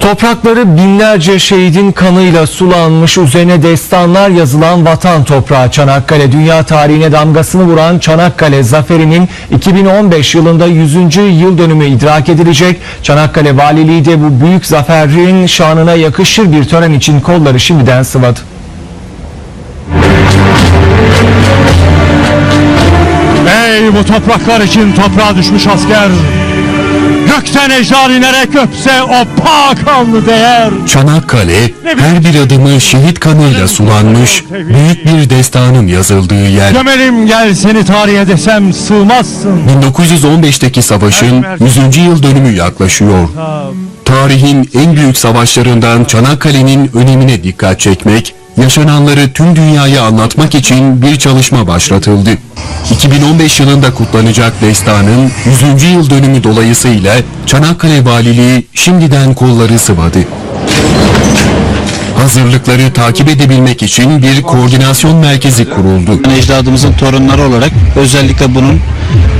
Toprakları binlerce şehidin kanıyla sulanmış, üzerine destanlar yazılan vatan toprağı Çanakkale. Dünya tarihine damgasını vuran Çanakkale zaferinin 2015 yılında 100. yıl dönümü idrak edilecek. Çanakkale Valiliği de bu büyük zaferin şanına yakışır bir tören için kolları şimdiden sıvadı. Ey bu topraklar için toprağa düşmüş asker Gökten ecdar inerek öpse o pak alnı değer Çanakkale her bir adımı şehit kanıyla sulanmış, büyük bir destanın yazıldığı yer. Gömelim gel seni tarihe desem sığmazsın 1915'teki savaşın 100. yıl dönümü yaklaşıyor. Tarihin en büyük savaşlarından Çanakkale'nin önemine dikkat çekmek, yaşananları tüm dünyaya anlatmak için bir çalışma başlatıldı. 2015 yılında kutlanacak destanın 100. yıl dönümü dolayısıyla Çanakkale Valiliği şimdiden kolları sıvadı. Hazırlıkları takip edebilmek için bir koordinasyon merkezi kuruldu. ecdadımızın torunları olarak özellikle bunun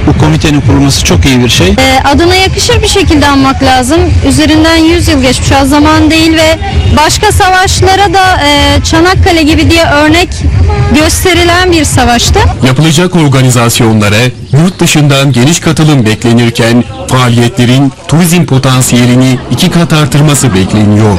bu komitenin kurulması çok iyi bir şey. E, adına yakışır bir şekilde anmak lazım. Üzerinden 100 yıl geçmiş az zaman değil ve başka savaşlara da e, Çanakkale gibi diye örnek gösterilen bir savaştı. Yapılacak organizasyonlara yurt dışından geniş katılım beklenirken faaliyetlerin turizm potansiyelini iki kat artırması bekleniyor.